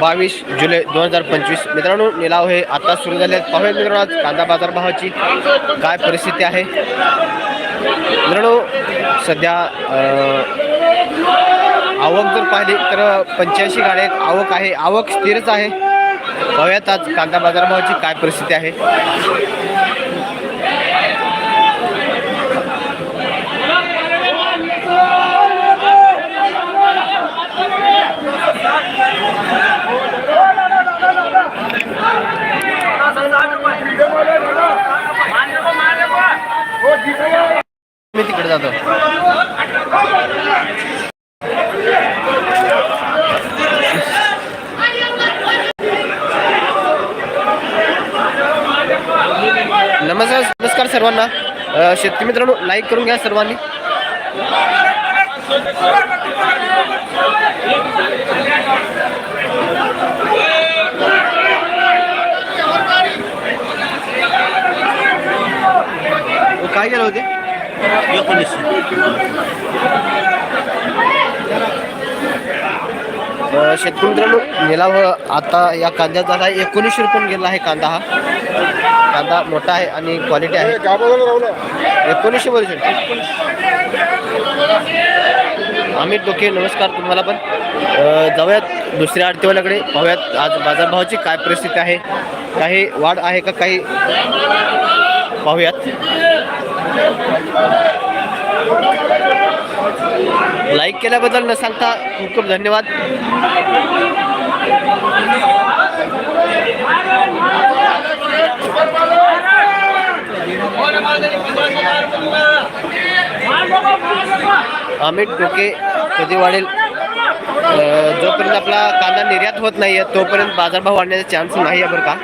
बावीस जुलै दोन हजार पंचवीस. मित्रांनो निलाव हे आता सुरू झाले आहेत. पाहूया मित्रांनो आज कांदा बाजारभावाची काय परिस्थिती आहे. मित्रांनो सध्या आवक जर पाहिली तर पंच्याऐंशी गाड्या आवक आहे. आवक स्थिरच आहे. पाहूयात आज कांदा बाजारभावाची काय परिस्थिती आहे. नमस्कार सर्वांना. शेतकरी मित्रांनो लाईक करून घ्या सर्वांनी. काय गेलं होते? शेतकरी मित्रांनो निलाव आता या कांद्याचा एकोणीसशे रुपये गेला आहे कांदा हा. कांदा मोठा आहे आणि क्वालिटी आहे. एकोणीसशे बोलू अमित डोके नमस्कार तुम्हाला पण. जाऊयात दुसऱ्या आडतेवाल्याकडे पाहूयात आज बाजारभावाची काय परिस्थिती आहे. काही वाढ आहे का काही? पाहूयात. लाईक केल्याबद्दल न सांगता खूप खूप धन्यवाद. अमित डोके कधी वाढेल? जोपर्यंत आपला कांदा निर्यात होत नाही आहे तोपर्यंत बाजारभाव वाढण्याचा चान्स नाही आहे बरं का.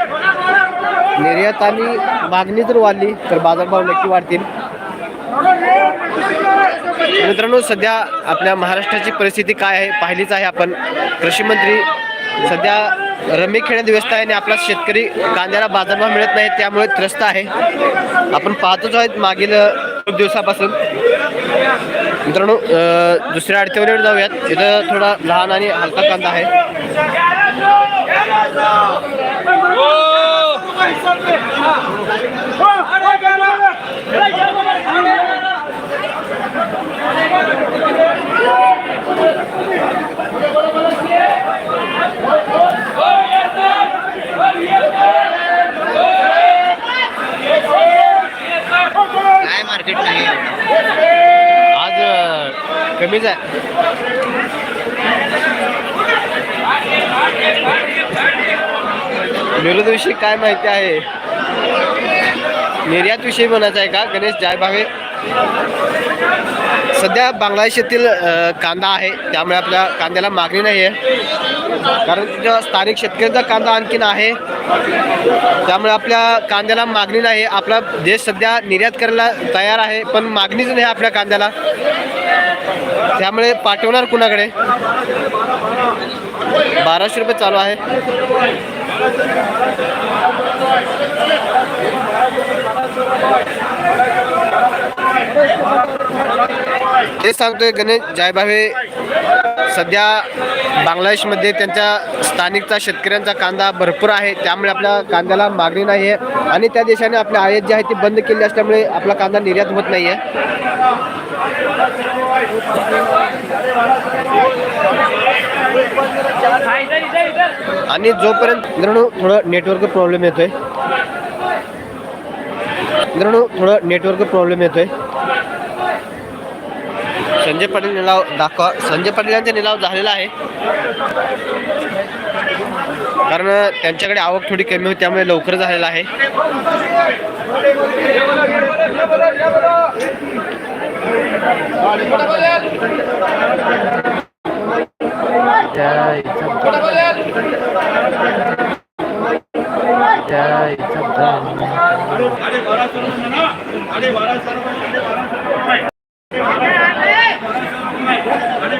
निर्यात आणि मागणी जर वाढली तर बाजारभाव नक्की वाढतील. मित्रांनो सध्या आपल्या महाराष्ट्राची परिस्थिती काय आहे पाहिलीच आहे आपण. कृषी मंत्री सध्या रमी खेळण्यात व्यस्त आहे आणि आपला शेतकरी कांद्याला बाजारभाव मिळत नाही त्यामुळे त्रस्त आहे. आपण पाहतोच आहेत मागील दिवसापासून. मित्रांनो दुसऱ्या अडचणीवर जाऊयात. इथं थोडा लहान आणि हलका कांदा आहे. काय मार्केट नाही? कमीच आहे. विरोधाविषयी काय माहिती आहे? निर्यात विषयी म्हणायचं आहे का? गणेश जायभावे सध्या बांगलादेश येथील कांदा आहे. त्यामुळे आपल्या कांद्याला मागणी नाही आहे. कारण तिथं स्थानिक शेतकऱ्यांचा कांदा आणखीन आहे. त्यामुळे आपल्या कांद्याला मागणी नाही. आपला देश सध्या निर्यात करायला तयार आहे पण मागणीच नाही आपल्या कांद्याला. त्यामुळे पाठवणार कुणाकडे? बाराशे रुपये चालू आहे. हे सांगतोय गणेश जायभावे सध्या बांगलादेशमध्ये त्यांच्या स्थानिकचा शेतकऱ्यांचा कांदा भरपूर आहे. त्यामुळे आपल्या कांद्याला मागणी नाही आहे आणि त्या देशाने आपल्या आयात जी आहे ती बंद केली असल्यामुळे आपला कांदा निर्यात होत नाही आहे आणि जोपर्यंत मित्रांनो थोडं नेटवर्क प्रॉब्लेम येतोय. मित्रांनो थोडं नेटवर्क प्रॉब्लेम येतोय. संजय पाटील निलाव दाखवा. संजय पाटील यांचा निलाव झालेला आहे. कारण त्यांच्याकडे आवक थोडी कमी होती त्यामुळे लवकर झालेला आहे. त्या